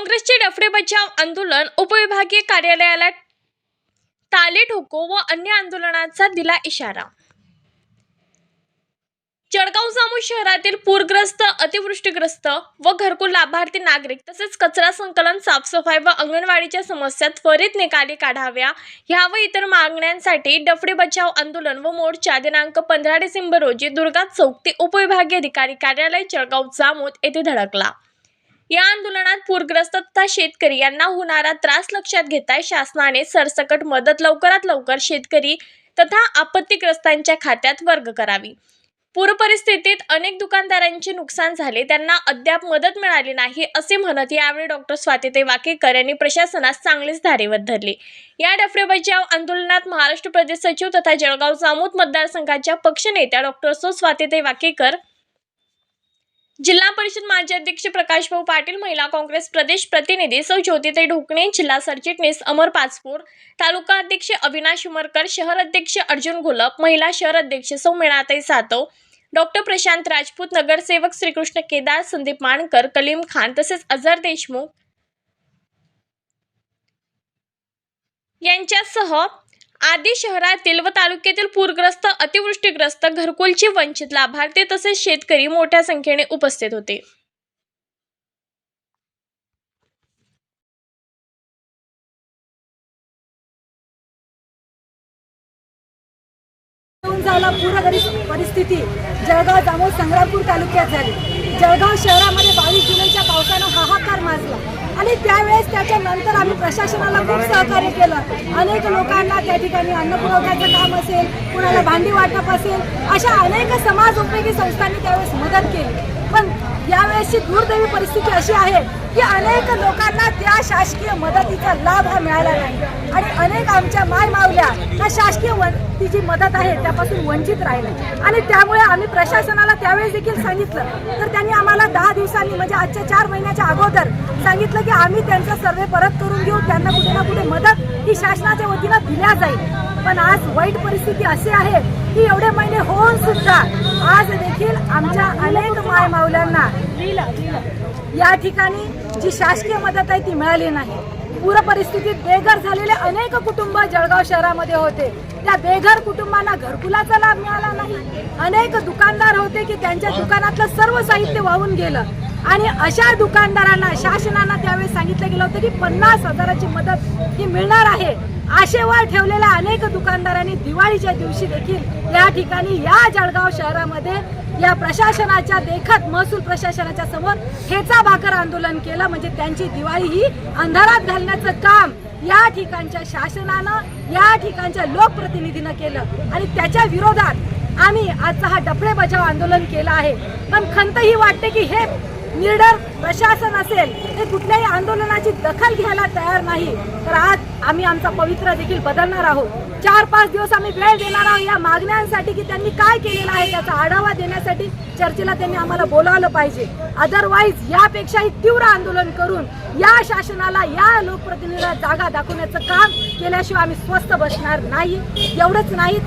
काँग्रेसचे डफडे बचाव आंदोलन उपविभागीय कार्यालयाला ताले ठोको व अन्य आंदोलनाचा दिला इशारा. जळगाव जामू शहरातील पूरग्रस्त अतिवृष्टीग्रस्त व घरकुल लाभार्थी नागरिक तसेच कचरा संकलन साफसफाई व अंगणवाडीच्या समस्या त्वरित निकाली काढाव्या ह्या व इतर मागण्यांसाठी डफडे बचाव आंदोलन व मोर्चा दिनांक पंधरा डिसेंबर रोजी दुर्गा चौक ते उपविभागीय अधिकारी कार्यालय जळगाव जामोद येथे धडकला. या आंदोलनात पूरग्रस्त तथा शेतकरी यांना होणारा त्रास लक्षात घेता शासनाने सरसकट मदत लवकरात लवकर शेतकरी तथा आपत्तीग्रस्तांच्या खात्यात वर्ग करावी. पूरपरिस्थितीत अनेक दुकानदारांचे नुकसान झाले त्यांना अद्याप मदत मिळाली नाही असे म्हणत यावेळी डॉक्टर स्वातिते वाकेकर यांनी प्रशासनास चांगलीच धारेवर धरले. या डफरे बचाव आंदोलनात महाराष्ट्र प्रदेश सचिव तथा जळगाव जामोद मतदारसंघाच्या पक्षनेत्या डॉक्टर सो स्वातिते वाकेकर जिल्हा परिषद माजी अध्यक्ष प्रकाश भाऊ पाटील महिला काँग्रेस प्रदेश प्रतिनिधी सौ ज्योतिताई ढोकणे जिल्हा सरचिटणीस अमर पाचपूर तालुका अध्यक्ष अविनाश उमरकर शहर अध्यक्ष अर्जुन घोलप महिला शहर अध्यक्ष सौ मीणाताई सातव डॉक्टर प्रशांत राजपूत नगरसेवक श्रीकृष्ण केदार संदीप माणकर कलीम खान तसेच अझर देशमुख यांच्यासह आदी शहरातील व तालुक्यातील पूरग्रस्त अतिवृष्टीग्रस्त घरकुलची वंचित लाभार्थी तसेच शेतकरी मोठ्या संख्येने उपस्थित होते. येऊन पूरग्रस्त परिस्थिती. जळगाव जामोद संग्रामपूर तालुक्यात झाली. जळगाव शहरामध्ये बावीस जुलैच्या पावसानं हाहाकार माजला. आणि त्यावेळेस त्याच्यानंतर आम्ही प्रशासनाला खूप सहकार्य केलं. अनेक लोकांना त्या ठिकाणी अन्न पुरवठ्याचं काम असेल कुणाला भांडी वाटप असेल अशा अनेक समाज उपयोगी संस्थांनी त्यावेळेस मदत केली. पण यावेळेसची दुर्दैवी परिस्थिती अशी आहे की अनेक लोकांना त्या शासकीय मदतीचा लाभ हा मिळाला नाही. आणि अनेक आमच्या माय मावल्या त्या शासकीय ती जी मदत आहे त्यापासून वंचित राहिले. आणि त्यामुळे आम्ही प्रशासनाला त्यावेळेस देखील सांगितलं. तर त्यांनी आम्हाला दहा दिवसांनी म्हणजे आजच्या चार महिन्याच्या अगोदर सांगितलं की आम्ही त्यांचा सर्वे परत करून घेऊ. त्यांना कुठे ना कुठे मदत ही शासनाच्या वतीनं दिल्या जाईल. पण आज वाईट परिस्थिती अशी आहे की एवढे महिने होऊन सुद्धा आज देखील आमच्या अनेक मायमावल्यांना या ठिकाणी जी शासकीय मदत आहे ती मिळाली नाही. पूर परिस्थितीत बेघर झालेले अनेक कुटुंब जळगाव शहरामध्ये होते. त्या बेघर कुटुंबांना घरकुलाचा लाभ मिळाला नाही. अनेक दुकानदार होते की त्यांच्या दुकानातलं सर्व साहित्य वाहून गेलं. आणि अशा दुकानदारांना शासनानं त्यावेळेस सांगितलं गेलं होतं की पन्नास हजाराची मदत ही मिळणार आहे. आशेवर ठेवलेल्या अनेक दुकानदारांनी दिवाळीच्या दिवशी देखील या ठिकाणी या जळगाव शहरामध्ये या प्रशासनाच्या देखत महसूल प्रशासनाच्या समोर ठेचा भाकर आंदोलन केलं. म्हणजे त्यांची दिवाळी ही अंधारात घालण्याचं काम या ठिकाणच्या शासनानं या ठिकाणच्या लोकप्रतिनिधीनं केलं. आणि त्याच्या विरोधात आम्ही आजचा हा डफळे बचाव आंदोलन केलं आहे. पण खंत ही वाटते की हे निडर प्रशासन असेल हे कुठल्याही आंदोलनाची दखल घ्यायला तयार नाही. तर आज आम्ही आमचा पवित्र देखील बदलणार आहोत. चार पाच दिवस आम्ही वेळ देणार आहोत या मागण्यांसाठी की त्यांनी काय केलेलं आहे त्याचा आढावा देण्यासाठी चर्चेला त्यांनी आम्हाला बोलावलं पाहिजे. अदरवाईज यापेक्षाही तीव्र आंदोलन करून या शासनाला या लोकप्रतिनिधीला जागा दाखवण्याचं काम केल्याशिवाय आम्ही स्वस्थ बसणार नाही. एवढंच नाही